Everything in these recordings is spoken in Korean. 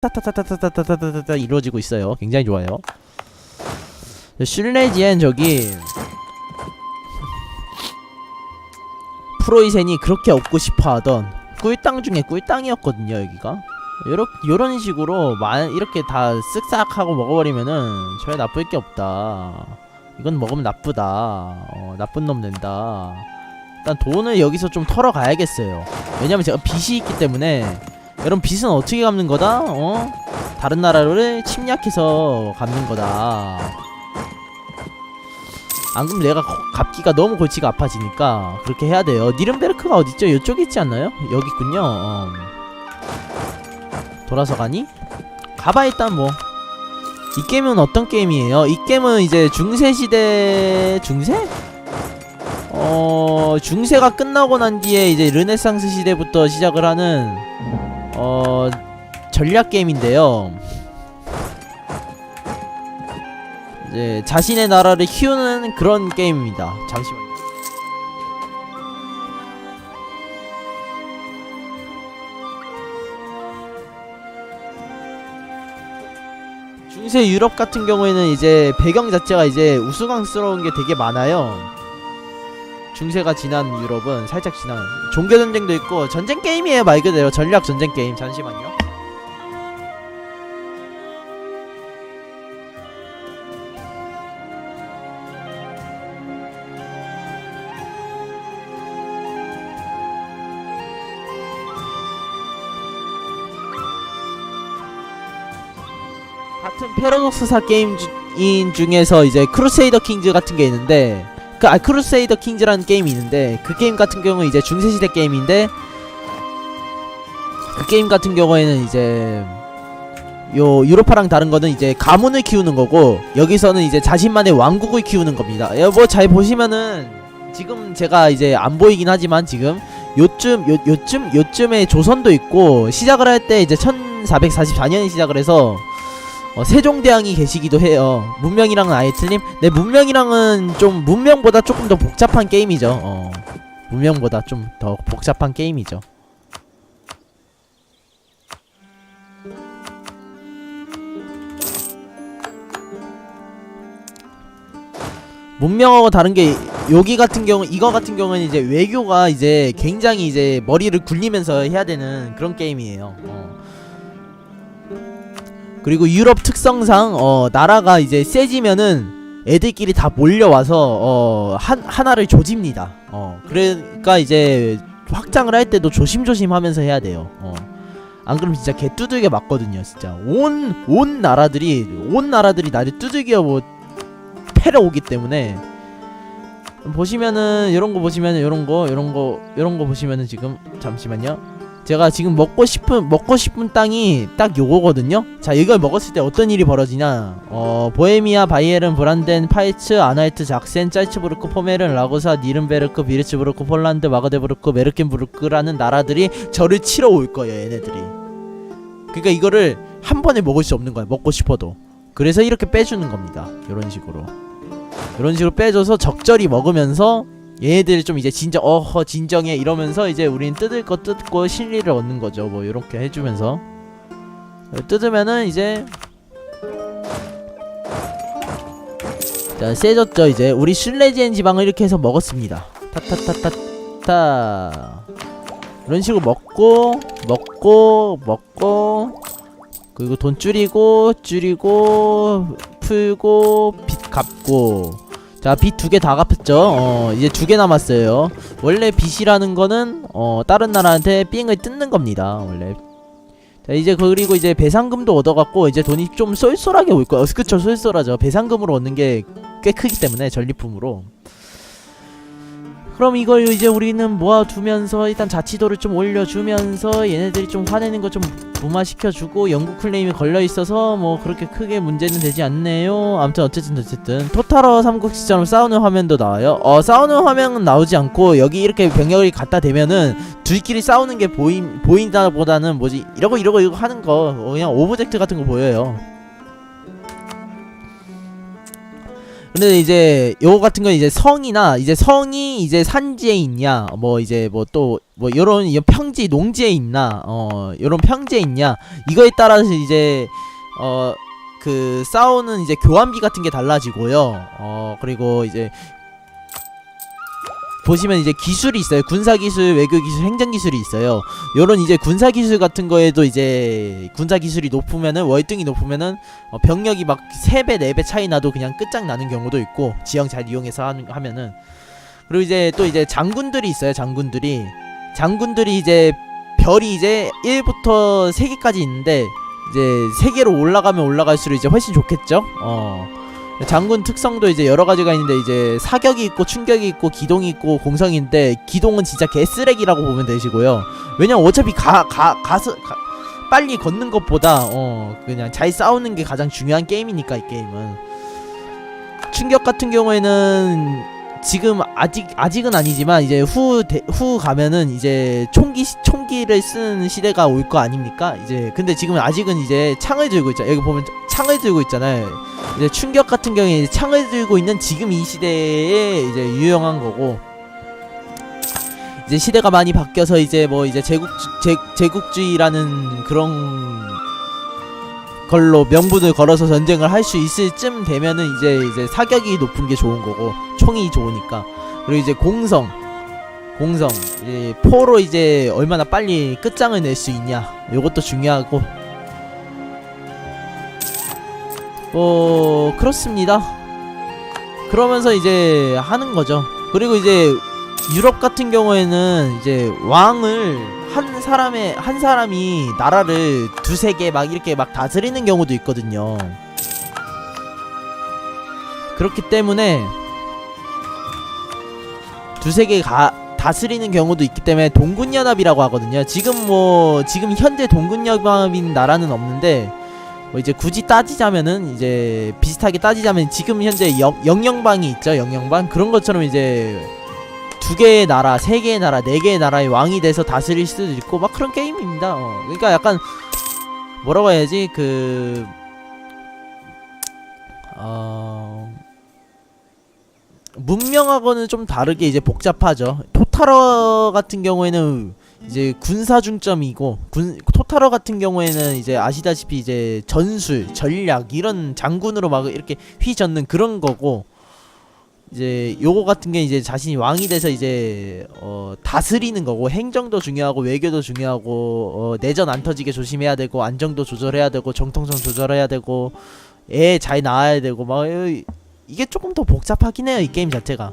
타타타타타타타타타타 이루어지고 있어요. 굉장히 좋아요. 슐레지엔 저기 프로이센이 그렇게 얻고 싶어하던 꿀땅 중에 꿀땅이었거든요. 여기가 요렇 요런 식으로 만 이렇게 다 쓱싹 하고 먹어버리면은 전혀 나쁠 게 없다. 이건 먹으면 나쁘다. 어, 나쁜 놈 된다. 일단 돈을 여기서 좀 털어 가야겠어요. 왜냐면 제가 빚이 있기 때문에 여러분 빚은 어떻게 갚는 거다? 어? 다른 나라를 침략해서 갚는 거다. 안 그러면 내가 거- 갚기가 너무 골치가 아파지니까 그렇게 해야 돼요. 니른베르크가 어딨죠? 이쪽에 있지 않나요? 여기 있군요. 어. 돌아서 가니? 가봐 일단 뭐. 이 게임은 어떤 게임이에요? 이 게임은 이제 중세 시대 중세? 어 중세가 끝나고 난 뒤에 이제 르네상스 시대부터 시작을 하는 어 전략 게임인데요. 이제 자신의 나라를 키우는 그런 게임입니다. 잠시만요. 중세 유럽 같은 경우에는 이제 배경 자체가 이제 우스꽝스러운 게 되게 많아요. 중세가 지난 유럽은 살짝 지난 종교 전쟁도 있고 전쟁 게임이에요 말 그대로 전략 전쟁 게임. 잠시만요. 같은 패러독스사 게임인 중에서 이제 크루세이더 킹즈 같은 게 있는데 그 아, 크루세이더 킹즈라는 게임이 있는데 그 게임 같은 경우 는 이제 중세 시대 게임인데 그 게임 같은 경우에는 이제 요 유로파랑 다른 거는 이제 가문을 키우는 거고 여기서는 이제 자신만의 왕국을 키우는 겁니다. 뭐 잘 보시면은 지금 제가 이제 안 보이긴 하지만 지금 요쯤 요 요쯤 요쯤에 조선도 있고 시작을 할 때 이제 1444년에 시작을 해서 어, 세종대왕이 계시기도 해요. 문명이랑은 아예 틀림. 네, 문명이랑은 좀 문명보다 조금 더 복잡한 게임이죠. 어, 문명보다 좀 더 복잡한 게임이죠. 문명하고 다른 게 여기 같은 경우 이거 같은 경우는 이제 외교가 이제 굉장히 이제 머리를 굴리면서 해야 되는 그런 게임이에요. 어. 그리고 유럽 특성상 어 나라가 이제 세지면은 애들끼리 다 몰려와서 어 한, 하나를 조집니다. 어 그러니까 이제 확장을 할 때도 조심조심 하면서 해야 돼요. 어 안 그러면 진짜 개 두들겨 맞거든요. 진짜 온 온 나라들이 온 나라들이 나를 두들겨 뭐 패러 오기 때문에 보시면은 이런 거 보시면은 이런 거 이런 거 이런 거 보시면은 지금 잠시만요. 제가 지금 먹고 싶은 먹고 싶은 땅이 딱 요거거든요. 자, 이걸 먹었을 때 어떤 일이 벌어지냐? 어, 보헤미아, 바이에른, 브란덴, 파이츠, 아날트, 작센, 짤츠부르크, 포메른, 라고사, 니른베르크, 비르츠부르크, 폴란드, 마그데부르크, 메르켄부르크라는 나라들이 저를 치러 올 거예요, 얘네들이. 그러니까 이거를 한 번에 먹을 수 없는 거야. 먹고 싶어도. 그래서 이렇게 빼주는 겁니다. 이런 식으로. 이런 식으로 빼줘서 적절히 먹으면서 얘네들 좀 이제 진정 어허 진정해 이러면서 이제 우린 뜯을 거 뜯고 실리를 얻는 거죠. 뭐 이렇게 해주면서. 뜯으면은 이제 자 세졌죠 이제. 우리 슐레지엔 지방을 이렇게 해서 먹었습니다. 타타타타타. 이런 식으로 먹고 먹고 먹고 그리고 돈 줄이고 줄이고 풀고 빚 갚고 자, 빚 두 개 다 갚았죠. 어, 이제 두 개 남았어요. 원래 빚이라는 거는 어, 다른 나라한테 삥을 뜯는 겁니다. 원래. 자, 이제 그리고 이제 배상금도 얻어갖고 이제 돈이 좀 쏠쏠하게 올 거야. 어, 그쵸, 쏠쏠하죠. 배상금으로 얻는 게 꽤 크기 때문에 전리품으로. 그럼 이걸 이제 우리는 모아두면서 일단 자치도를 좀 올려주면서 얘네들이 좀 화내는 거 좀 무마시켜주고 영국 클레임이 걸려있어서 뭐 그렇게 크게 문제는 되지 않네요. 아무튼 어쨌든 어쨌든. 토탈어 삼국지처럼 싸우는 화면도 나와요. 어 싸우는 화면은 나오지 않고 여기 이렇게 병력을 갖다 대면은 둘끼리 싸우는 게 보인, 보인다 보다는 뭐지? 이러고 이러고 이거 하는 거 어, 그냥 오브젝트 같은 거 보여요 근데 이제 요거 같은 건 이제 성이나 이제 성이 이제 산지에 있냐 뭐 이제 뭐 또뭐 요런 이 평지 농지에 있나 어 요런 평지에 있냐 이거에 따라서 이제 어 그 싸우는 이제 교환비 같은 게 달라지고요. 어 그리고 이제 보시면 이제 기술이 있어요. 군사 기술 외교 기술 행정 기술이 있어요. 요런 이제 군사 기술 같은 거에도 이제 군사 기술이 높으면은 월등히 높으면은 어, 병력이 막 3배 4배 차이 나도 그냥 끝장나는 경우도 있고 지형 잘 이용해서 하는, 하면은. 그리고 이제 또 이제 장군들이 있어요 장군들이. 장군들이 이제 별이 이제 1부터 3개까지 있는데 이제 3개로 올라가면 올라갈수록 이제 훨씬 좋겠죠? 어 장군 특성도 이제 여러 가지가 있는데 이제 사격이 있고 충격이 있고 기동이 있고 공성인데 기동은 진짜 개쓰레기라고 보면 되시고요. 왜냐면 어차피 가 가 가서 가, 빨리 걷는 것보다 어 그냥 잘 싸우는 게 가장 중요한 게임이니까 이 게임은. 충격 같은 경우에는 지금 아직 아직은 아니지만 이제 후후 가면은 이제 총기 시- 총기를 쓰는 시대가 올 거 아닙니까? 이제 근데 지금은 아직은 이제 창을 들고 있죠. 여기 보면 창을 들고 있잖아요. 이제 충격 같은 경우에 창을 들고 있는 지금 이 시대에 이제 유용한 거고 이제 시대가 많이 바뀌어서 이제 뭐 이제 제국 제, 제국주의라는 그런 걸로 명분을 걸어서 전쟁을 할 수 있을 쯤 되면은 이제 이제 사격이 높은 게 좋은 거고 총이 좋으니까. 그리고 이제 공성 공성 이제 포로 이제 얼마나 빨리 끝장을 낼 수 있냐 요것도 중요하고. 뭐 그렇습니다. 그러면서 이제 하는 거죠. 그리고 이제 유럽 같은 경우에는 이제 왕을 한 사람의 한 사람이 나라를 두세 개 막 이렇게 막 다스리는 경우도 있거든요. 그렇기 때문에 두세 개 가, 다스리는 경우도 있기 때문에 동군연합이라고 하거든요. 지금 뭐 지금 현재 동군연합인 나라는 없는데 뭐 이제 굳이 따지자면은 이제 비슷하게 따지자면 지금 현재 영, 영영방이 있죠. 영영방 그런 것처럼 이제 두 개의 나라, 세 개의 나라, 네 개의 나라의 왕이 돼서 다스릴 수도 있고 막 그런 게임입니다. 어. 그러니까 약간 뭐라고 해야지 그 어. 문명하고는 좀 다르게 이제 복잡하죠. 토타러 같은 경우에는 이제 군사 중점이고 군 토타러 같은 경우에는 이제 아시다시피 이제 전술, 전략 이런 장군으로 막 이렇게 휘젓는 그런 거고 이제 요거 같은 게 이제 자신이 왕이 돼서 이제 어 다스리는 거고 행정도 중요하고 외교도 중요하고 어 내전 안 터지게 조심해야 되고 안정도 조절해야 되고 정통성 조절해야 되고 애 잘 낳아야 되고 막 이- 이게 조금 더 복잡하긴 해요 이 게임 자체가.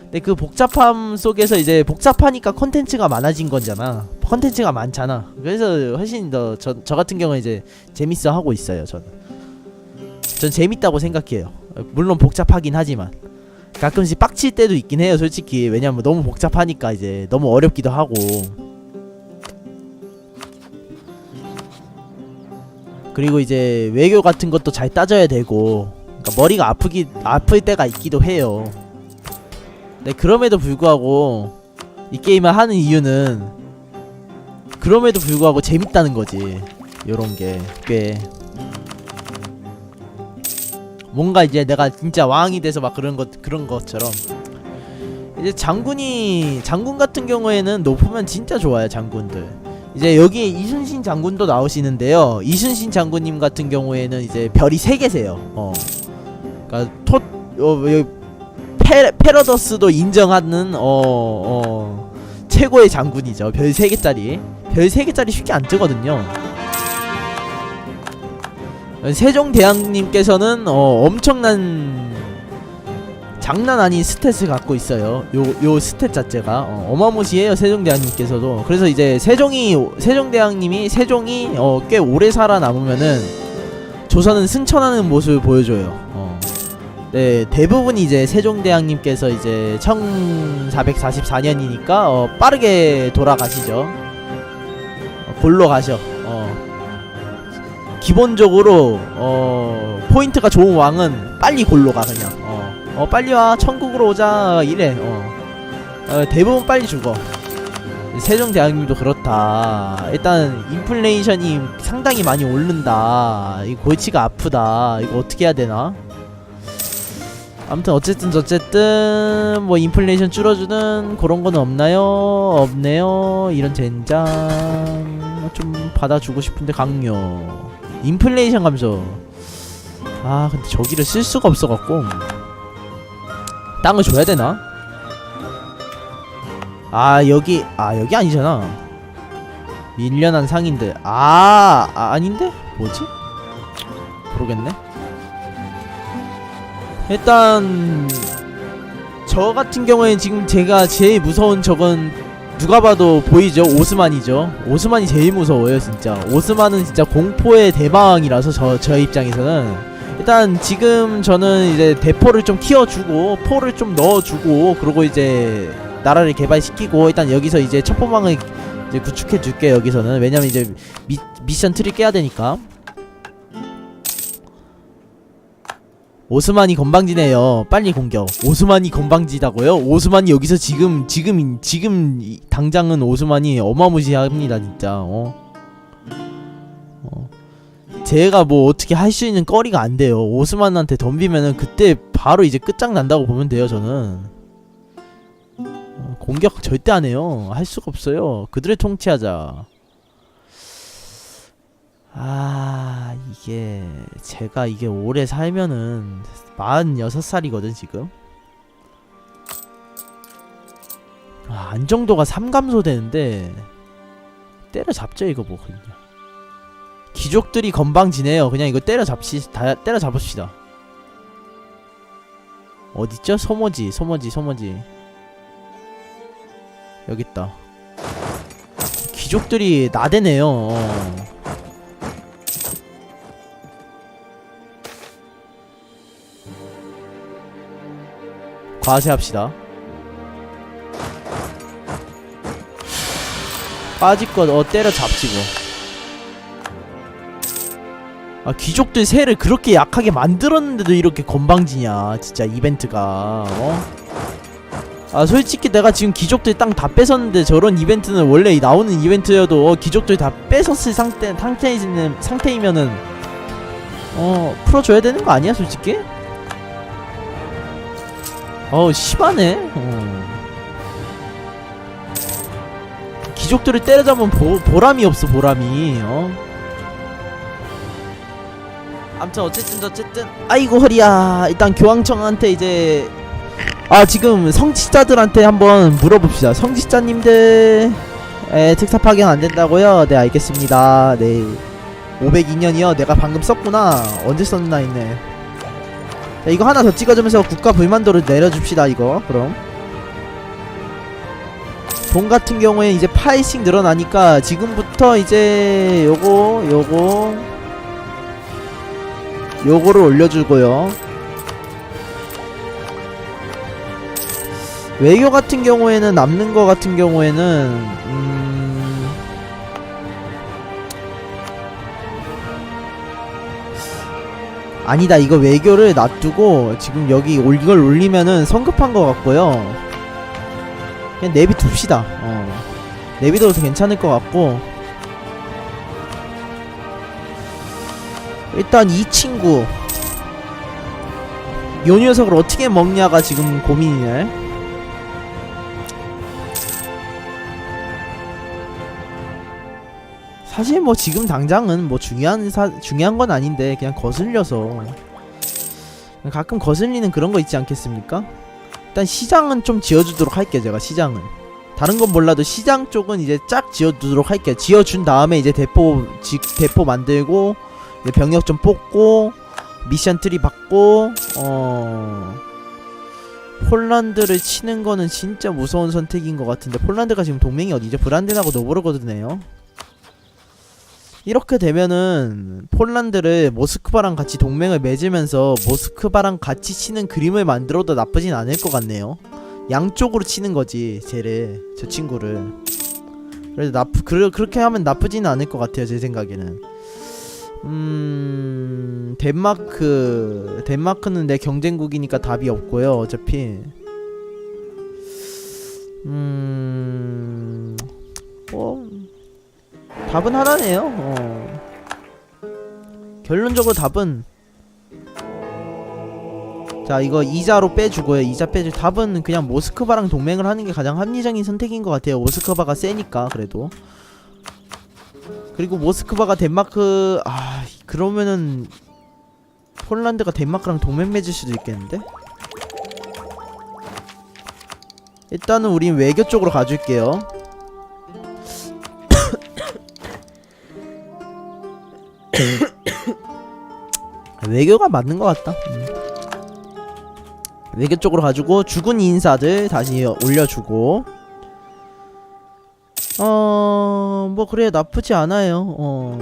근데 그 복잡함 속에서 이제 복잡하니까 컨텐츠가 많아진 거잖아. 컨텐츠가 많잖아. 그래서 훨씬 더 저 저 같은 경우에 이제 재밌어 하고 있어요 저는. 전 재밌다고 생각해요. 물론 복잡하긴 하지만 가끔씩 빡칠 때도 있긴 해요 솔직히. 왜냐면 너무 복잡하니까 이제 너무 어렵기도 하고. 그리고 이제 외교 같은 것도 잘 따져야 되고 그러니까 머리가 아프기 아플 때가 있기도 해요. 네 그럼에도 불구하고 이 게임을 하는 이유는 그럼에도 불구하고 재밌다는 거지. 요런 게꽤 뭔가 이제 내가 진짜 왕이 돼서 막 그런 것 그런 것처럼. 이제 장군이 장군 같은 경우에는 높으면 진짜 좋아요 장군들. 이제 여기 이순신 장군도 나오시는데요. 이순신 장군님 같은 경우에는 이제 별이 세 개세요. 어. 그러니까 토 어, 페러더스도 인정하는 어, 어 최고의 장군이죠. 별 세 개짜리. 별 세 개짜리 쉽게 안 뜨거든요 세종대왕님께서는 어, 엄청난 장난 아닌 스탯을 갖고 있어요. 요 요 스탯 자체가 어, 어마무시해요. 세종대왕님께서도. 그래서 이제 세종이 세종대왕님이 세종이 어, 꽤 오래 살아남으면은 조선은 승천하는 모습을 보여줘요. 어. 네 대부분 이제 세종대왕님께서 이제 1444년이니까 어, 빠르게 돌아가시죠. 어, 골로 가셔. 어. 기본적으로 어 포인트가 좋은 왕은 빨리 골로 가 그냥. 어, 어 빨리 와 천국으로 오자 이래. 어, 어 대부분 빨리 죽어. 세종대왕님도 그렇다. 일단 인플레이션이 상당히 많이 오른다. 이 골치가 아프다. 이거 어떻게 해야 되나? 아무튼 어쨌든 어쨌든 뭐 인플레이션 줄어주는 그런 거는 없나요? 없네요. 이런 젠장. 좀 받아주고 싶은데 강요. 인플레이션 감소. 아 근데 저기를 쓸 수가 없어갖고 땅을 줘야 되나? 아 여기 아 여기 아니잖아. 밀려난 상인들 아, 아 아닌데 뭐지? 모르겠네. 일단 저 같은 경우에 지금 제가 제일 무서운 적은 누가 봐도 보이죠? 오스만이죠. 오스만이 제일 무서워요 진짜. 오스만은 진짜 공포의 대방이라서 저, 저 입장에서는. 일단 지금 저는 이제 대포를 좀 키워주고 포를 좀 넣어주고 그리고 이제 나라를 개발시키고 일단 여기서 이제 첩보망을 이제 구축해 줄게 여기서는. 왜냐면 이제 미, 미션 트리 깨야 되니까 오스만이 건방지네요. 빨리 공격. 오스만이 건방지다고요? 오스만이 여기서 지금 지금 지금 이- 당장은 오스만이 어마무시합니다 진짜. 어. 어. 제가 뭐 어떻게 할 수 있는 거리가 안 돼요. 오스만한테 덤비면은 그때 바로 이제 끝장 난다고 보면 돼요 저는. 어, 공격 절대 안 해요. 할 수가 없어요. 그들을 통치하자. 아 이게 제가 이게 오래 살면은 46살이거든 지금? 아 안정도가 3 감소 되는데 때려잡죠 이거 뭐 그냥. 귀족들이 건방지네요. 그냥 이거 때려잡시 다 때려잡읍시다. 어딨죠? 소모지 소모지 소모지. 여깄다. 귀족들이 나대네요. 어. 과세합시다. 빠질 것 어 때려 잡지고. 아 귀족들 새를 그렇게 약하게 만들었는데도 이렇게 건방지냐 진짜 이벤트가 어? 아 솔직히 내가 지금 귀족들 땅 다 뺏었는데 저런 이벤트는 원래 나오는 이벤트여도 어, 귀족들 다 뺏었을 상태 상태이는 상태이면은 어 풀어줘야 되는 거 아니야 솔직히? 어우 심하네. 어. 귀족들을 때려잡으면 보, 보람이 없어 보람이. 어. 아무튼 어쨌든 어쨌든. 아이고 허리야. 일단 교황청한테 이제 아 지금 성직자들한테 한번 물어봅시다. 성직자님들. 에 특사 파견 안 된다고요? 네 알겠습니다. 네. 502년이요? 내가 방금 썼구나. 언제 썼나 했네 자, 이거 하나 더 찍어주면서 국가 불만도를 내려줍시다 이거. 그럼. 돈 같은 경우에 이제 8씩 늘어나니까 지금부터 이제 요거 요거 요거를 올려주고요. 외교 같은 경우에는 남는 거 같은 경우에는 음... 아니다 이거 외교를 놔두고 지금 여기 올- 이걸 올리면은 성급한 것 같고요. 그냥 내비 둡시다. 어. 내비둬도 괜찮을 것 같고. 일단 이 친구. 요 녀석을 어떻게 먹냐가 지금 고민이네 사실 뭐 지금 당장은 뭐 중요한 사, 중요한 건 아닌데 그냥 거슬려서 가끔 거슬리는 그런 거 있지 않겠습니까? 일단 시장은 좀 지어주도록 할게요 제가 시장은 다른 건 몰라도 시장 쪽은 이제 쫙 지어두도록 할게요 지어준 다음에 이제 대포 지, 대포 만들고 병력 좀 뽑고 미션 트리 받고 어 폴란드를 치는 거는 진짜 무서운 선택인 것 같은데 폴란드가 지금 동맹이 어디죠? 브란덴하고 노브르거든요 이렇게 되면은 폴란드를 모스크바랑 같이 동맹을 맺으면서 모스크바랑 같이 치는 그림을 만들어도 나쁘진 않을 것 같네요. 양쪽으로 치는 거지 쟤를 저 친구를. 그래도 나쁘 그, 그렇게 하면 나쁘지는 않을 것 같아요 제 생각에는. 음 덴마크 덴마크는 내 경쟁국이니까 답이 없고요 어차피. 음. 뭐 답은 하나네요. 어. 결론적으로 답은 자 이거 이자로 빼주고요. 이자 빼주 답은 그냥 모스크바랑 동맹을 하는 게 가장 합리적인 선택인 것 같아요. 모스크바가 세니까 그래도. 그리고 모스크바가 덴마크 아 그러면은 폴란드가 덴마크랑 동맹 맺을 수도 있겠는데? 일단은 우린 외교 쪽으로 가줄게요 외교가 맞는 것 같다. 음. 외교 쪽으로 가지고 죽은 인사들 다시 올려주고. 어... 뭐 그래 나쁘지 않아요. 어...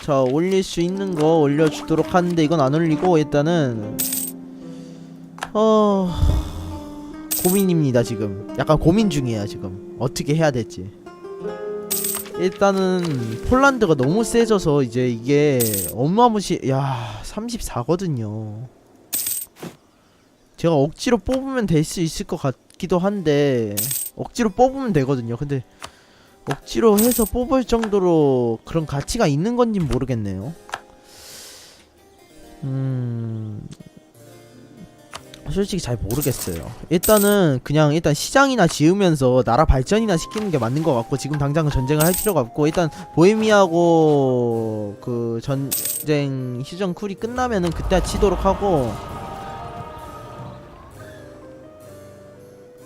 자 올릴 수 있는 거 올려주도록 하는데 이건 안 올리고 일단은 어... 고민입니다 지금. 약간 고민 중이에요 지금. 어떻게 해야 될지 일단은 폴란드가 너무 세져서 이제 이게 어마무시 야 34거든요. 제가 억지로 뽑으면 될 수 있을 것 같기도 한데 억지로 뽑으면 되거든요. 근데 억지로 해서 뽑을 정도로 그런 가치가 있는 건지 모르겠네요. 음 솔직히 잘 모르겠어요. 일단은 그냥 일단 시장이나 지으면서 나라 발전이나 시키는 게 맞는 것 같고 지금 당장 전쟁을 할 필요가 없고 일단 보헤미아고 그 전쟁 휴전 쿨이 끝나면은 그때 치도록 하고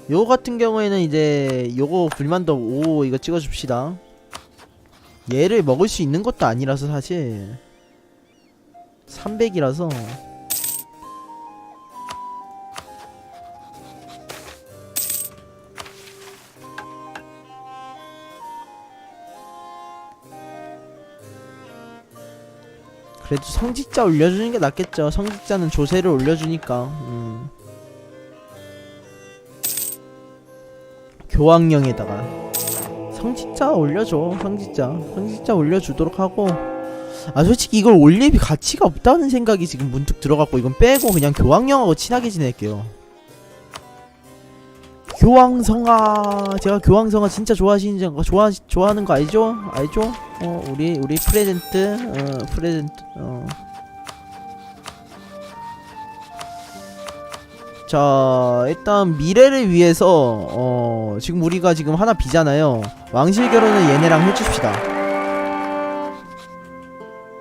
요거 같은 경우에는 이제 요거 불만도 오 이거 찍어줍시다. 얘를 먹을 수 있는 것도 아니라서 사실 300이라서 그래도 성직자 올려주는 게 낫겠죠. 성직자는 조세를 올려주니까. 음. 교황령에다가 성직자 올려줘. 성직자. 성직자 올려주도록 하고. 아 솔직히 이걸 올릴 가치가 없다는 생각이 지금 문득 들어갔고 이건 빼고 그냥 교황령하고 친하게 지낼게요. 교황성아 제가 교황성아 진짜 좋아하시는 거 좋아 좋아하는 거 알죠? 알죠? 어 우리 우리 프레젠트 어 프레젠트 어. 자 일단 미래를 위해서 어 지금 우리가 지금 하나 비잖아요 왕실 결혼을 얘네랑 해줍시다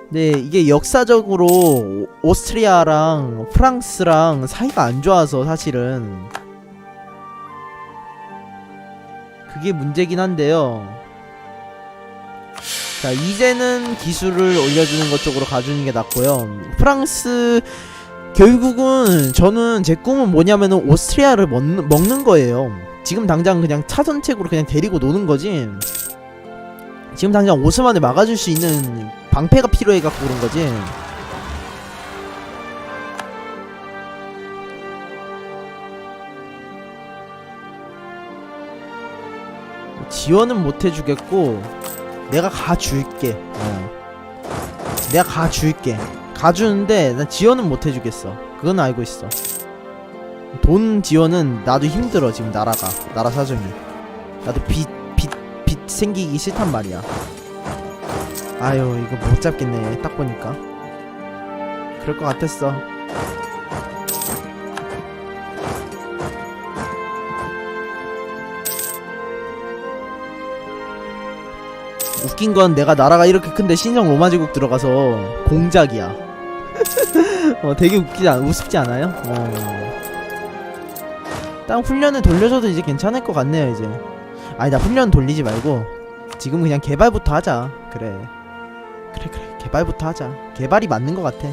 네 이게 역사적으로 오- 오스트리아랑 프랑스랑 사이가 안 좋아서 사실은 그게 문제긴 한데요. 자, 이제는 기술을 올려주는 것 쪽으로 가주는 게 낫고요. 프랑스 결국은 저는 제 꿈은 뭐냐면은 오스트리아를 먹는, 먹는 거예요. 지금 당장 그냥 차선책으로 그냥 데리고 노는 거지. 지금 당장 오스만을 막아줄 수 있는 방패가 필요해갖고 그런 거지. 지원은 못 해주겠고 내가 가줄게. 어. 내가 가줄게. 가주는데 난 지원은 못 해주겠어. 그건 알고 있어. 돈 지원은 나도 힘들어 지금 나라가. 나라 사정이. 나도 빚 빚 빚 생기기 싫단 말이야. 아유 이거 못 잡겠네. 딱 보니까. 그럴 것 같았어 웃긴 건 내가 나라가 이렇게 큰데 신성 로마 제국 들어가서 공작이야. 어, 되게 웃기지 않, 우습지 않아요? 어. 땅 훈련을 돌려줘도 이제 괜찮을 것 같네요 이제. 아니 나 훈련 돌리지 말고 지금 그냥 개발부터 하자. 그래. 그래 그래 개발부터 하자. 개발이 맞는 것 같아.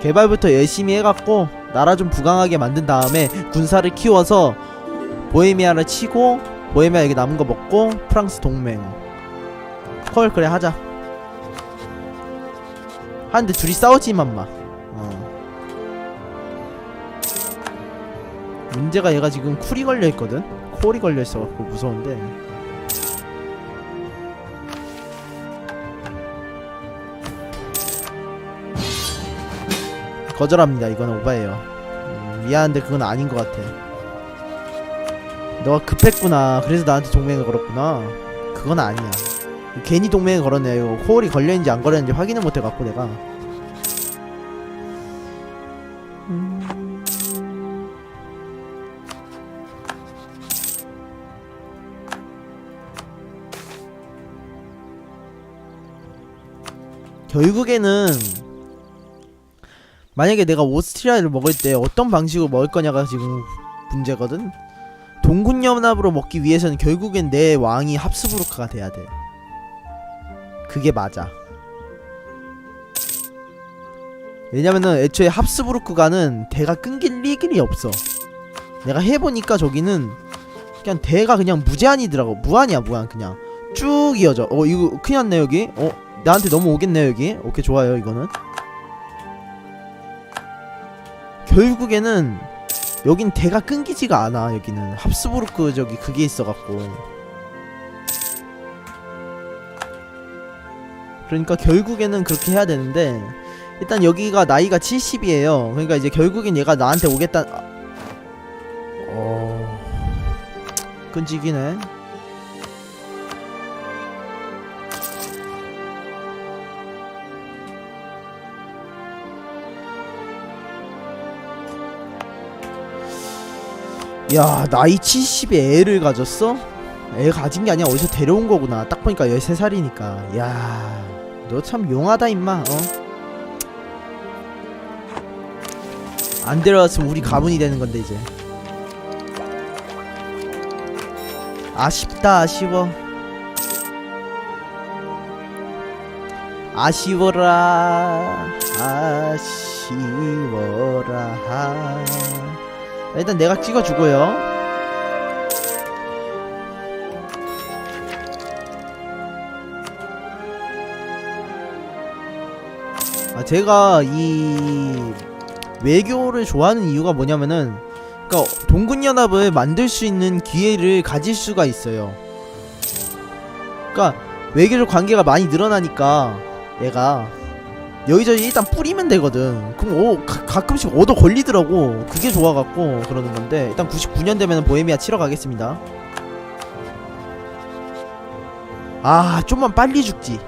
개발부터 열심히 해갖고 나라 좀 부강하게 만든 다음에 군사를 키워서 보헤미아를 치고 보헤미아 여기 남은 거 먹고 프랑스 동맹. 콜 그래 하자. 하는데 둘이 싸우지만 마. 어. 문제가 얘가 지금 쿨이 걸려있거든? 콜이 걸려있어갖고 무서운데. 거절합니다. 이거는 오바예요. 음, 미안한데 그건 아닌 것 같아 너가 급했구나. 그래서 나한테 동맹을 걸었구나. 그건 아니야. 괜히 동맹에 걸었네요. 이거 코올이 걸려있는지 안 걸렸는지 확인을 못해갖고 내가. 음. 결국에는 만약에 내가 오스트리아를 먹을 때 어떤 방식으로 먹을 거냐가 지금 문제거든. 동군 연합으로 먹기 위해서는 결국엔 내 왕이 합스부르크가 돼야 돼. 그게 맞아. 왜냐면은 애초에 합스부르크가는 대가 끊길 일이 없어. 내가 해보니까 저기는 그냥 대가 그냥 무제한이더라고. 무한이야 무한 그냥 쭉 이어져. 어 이거 큰일 났네 여기. 어 나한테 너무 오겠네 여기. 오케이 좋아요 이거는. 결국에는 여긴 대가 끊기지가 않아 여기는. 합스부르크 저기 그게 있어갖고. 그러니까 결국에는 그렇게 해야 되는데 일단 여기가 나이가 70이에요. 그러니까 이제 결국엔 얘가 나한테 오겠다 어... 끈질기네 야 나이 70에 애를 가졌어? 애 가진 게 아니야. 어디서 데려온 거구나. 딱 보니까 13살이니까. 야 너 참 용하다 임마. 어? 안 데려왔으면 우리 가문이 되는 건데 이제. 아쉽다 아쉬워. 아쉬워라 아쉬워라 일단 내가 찍어주고요. 아 제가 이 외교를 좋아하는 이유가 뭐냐면은 그러니까 동군연합을 만들 수 있는 기회를 가질 수가 있어요. 그러니까 외교적 관계가 많이 늘어나니까 얘가 여기저기 일단 뿌리면 되거든. 그럼 오 가, 가끔씩 얻어 걸리더라고. 그게 좋아갖고 그러는 건데 일단 99년 되면 보헤미아 치러 가겠습니다. 아 좀만 빨리 죽지.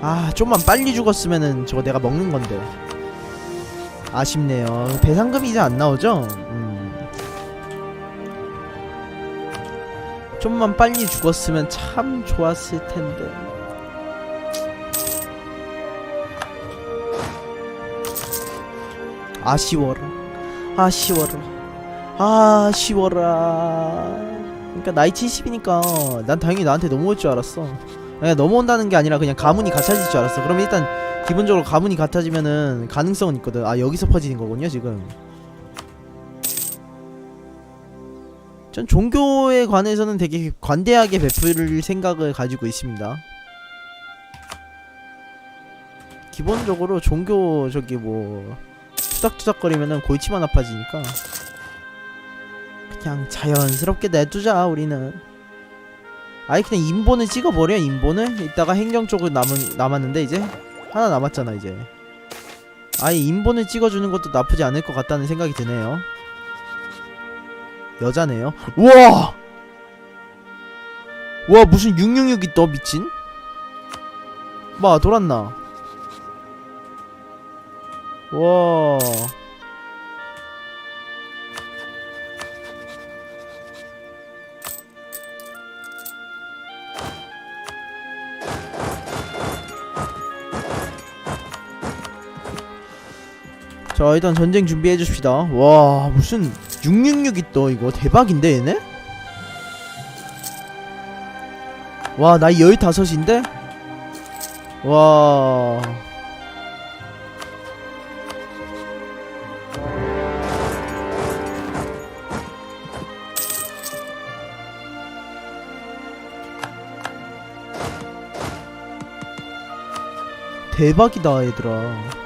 아 좀만 빨리 죽었으면은 저거 내가 먹는 건데. 아쉽네요. 배상금이 이제 안 나오죠? 음. 좀만 빨리 죽었으면 참 좋았을 텐데. 아쉬워라. 아쉬워라. 아쉬워라. 그러니까 나이 70이니까 난 당연히 나한테 넘어올 줄 알았어. 그냥 넘어온다는 게 아니라 그냥 가문이 같아질 줄 알았어. 그러면 일단 기본적으로 가문이 같아지면은 가능성은 있거든. 아 여기서 퍼지는 거군요 지금. 전 종교에 관해서는 되게 관대하게 베풀 생각을 가지고 있습니다. 기본적으로 종교 저기 뭐 투닥투닥거리면은 골치만 아파지니까 그냥 자연스럽게 내두자 우리는. 아예 그냥 인본을 찍어버려 인본을 이따가 행정 쪽을 남은 남았는데 이제 하나 남았잖아 이제. 아예 인본을 찍어주는 것도 나쁘지 않을 것 같다는 생각이 드네요. 여자네요. 우와! 와 무슨 666이 떠 미친? 마 돌았나? 와. 자 일단 전쟁 준비해 줍시다. 와 무슨 666이 떠 이거 대박인데 얘네? 와 나이 15인데? 와 대박이다 얘들아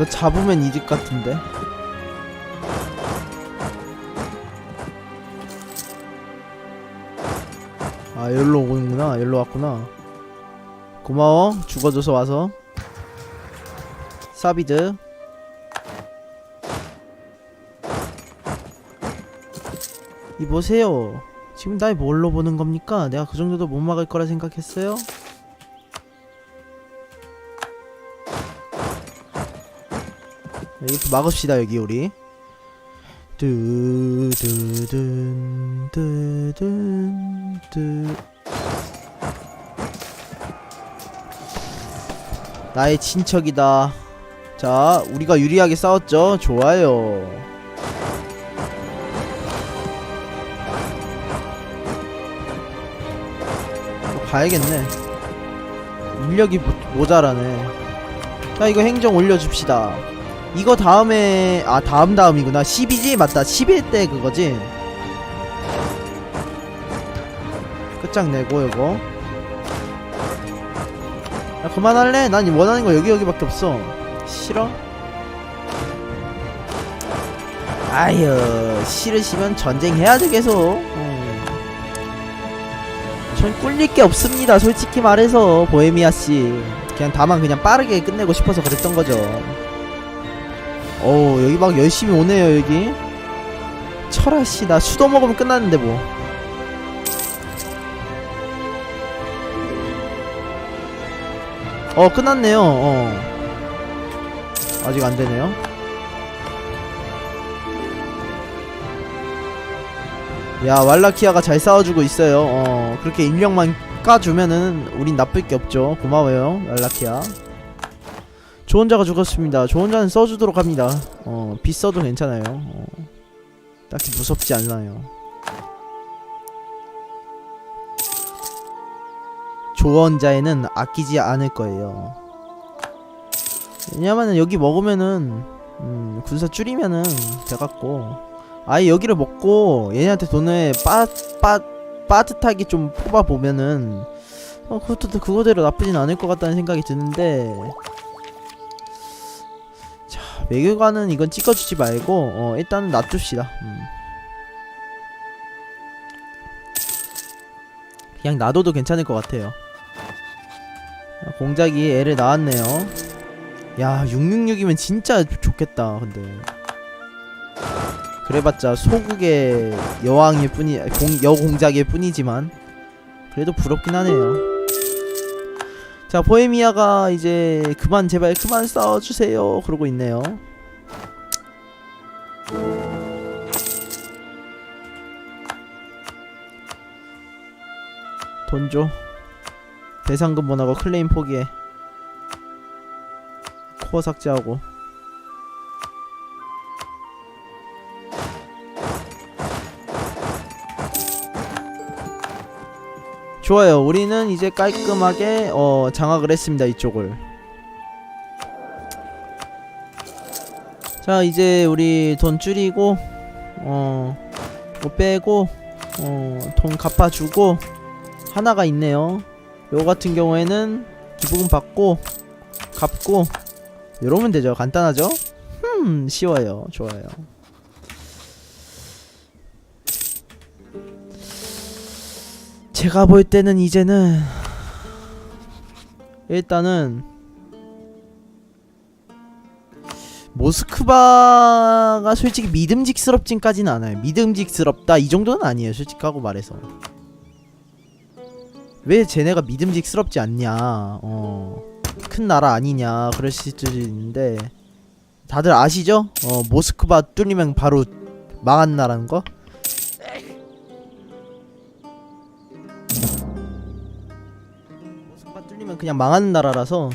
이거 잡으면 이 집 같은데. 아, 여기로 오는구나. 여기로 왔구나. 고마워. 죽어줘서 와서. 사비드. 이 보세요. 지금 날 뭘로 보는 겁니까? 내가 그 정도도 못 막을 거라 생각했어요? 이것도 막읍시다 여기 우리. 두두둔 두둔 두. 나의 친척이다. 자 우리가 유리하게 싸웠죠? 좋아요. 또 가야겠네. 인력이 모, 모자라네. 자 이거 행정 올려줍시다 이거 다음에 아 다음 다음이구나. 10이지? 맞다. 10일 때 그거지? 끝장내고 이거. 야 그만할래? 난 원하는 거 여기 여기밖에 없어. 싫어? 아유 싫으시면 전쟁해야 돼 계속. 음. 전 꿀릴 게 없습니다 솔직히 말해서 보헤미아씨. 그냥 다만 그냥 빠르게 끝내고 싶어서 그랬던 거죠 어 여기 막 열심히 오네요 여기. 철아씨 나 수도 먹으면 끝났는데 뭐. 어 끝났네요 어. 아직 안 되네요. 야 왈라키아가 잘 싸워주고 있어요 어. 그렇게 인력만 까주면은 우린 나쁠 게 없죠. 고마워요 왈라키아 조언자가 죽었습니다. 조언자는 써주도록 합니다. 어, 비 써도 괜찮아요. 어, 딱히 무섭지 않아요. 조언자에는 아끼지 않을 거예요. 왜냐면은 여기 먹으면은 음, 군사 줄이면은 돼갖고 아예 여기를 먹고 얘네한테 돈을 빠 빠 빠듯하게 좀 뽑아 보면은 어 그것도 그거대로 나쁘진 않을 것 같다는 생각이 드는데 외교관은 이건 찍어주지 말고 어, 일단은 놔둡시다. 음. 그냥 놔둬도 괜찮을 것 같아요. 공작이 애를 낳았네요. 야 666이면 진짜 좋겠다 근데. 그래봤자 소국의 여왕일 뿐이 공, 여공작일 뿐이지만 그래도 부럽긴 하네요 자 보헤미아가 이제 그만 제발 그만 싸워주세요. 그러고 있네요. 돈줘. 배상금 못하고 클레임 포기해. 코어 삭제하고 좋아요. 우리는 이제 깔끔하게 어, 장악을 했습니다. 이쪽을. 자, 이제 우리 돈 줄이고 어, 뭐 빼고 어, 돈 갚아주고 하나가 있네요. 요 같은 경우에는 기부금 받고 갚고 이러면 되죠. 간단하죠? 흠, 쉬워요. 좋아요. 제가 볼 때는 이제는 일단은 모스크바가 솔직히 믿음직스럽진까지는 않아요. 믿음직스럽다 이 정도는 아니에요. 솔직하고 말해서 왜 쟤네가 믿음직스럽지 않냐? 어, 큰 나라 아니냐? 그러실 수도 있는데 다들 아시죠? 어, 모스크바 뚫리면 바로 망한 나라는 거? 그냥 망하는 나라라서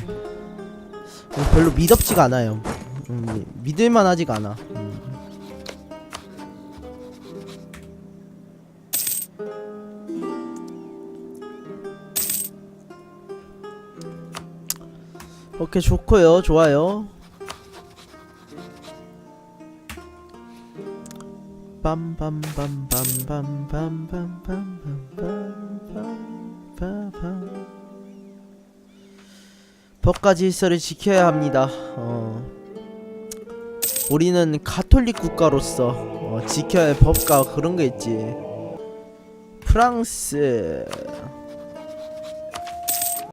별로 믿업지가 않아요. 음, 믿을만 하지가 않아. 음. 오케이 좋고요 좋아요 빰빰빰빰빰빰빰빰빰빰빰빰빰 법과 질서를 지켜야 합니다 어 우리는 가톨릭 국가로서 어, 지켜야 할 법과 그런 게 있지. 프랑스